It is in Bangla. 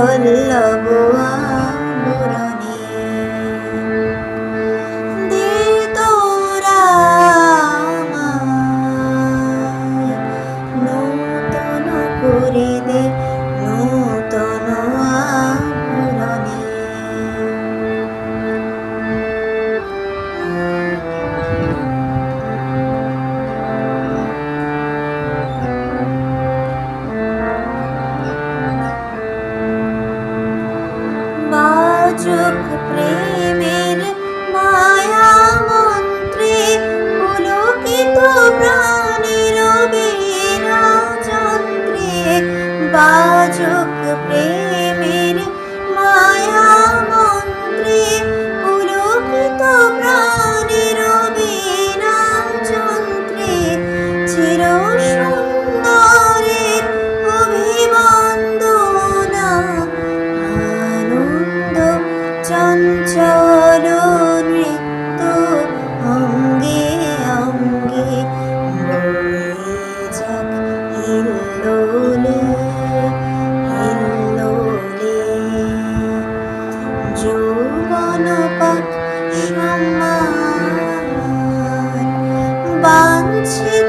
পল্লব মুরণী নূতন করে দে চোখ প্রেমের মায়া মন্ত্রে পুলকিত প্রাণীর বীরা যন্ত্রে বাজক প্রেম It's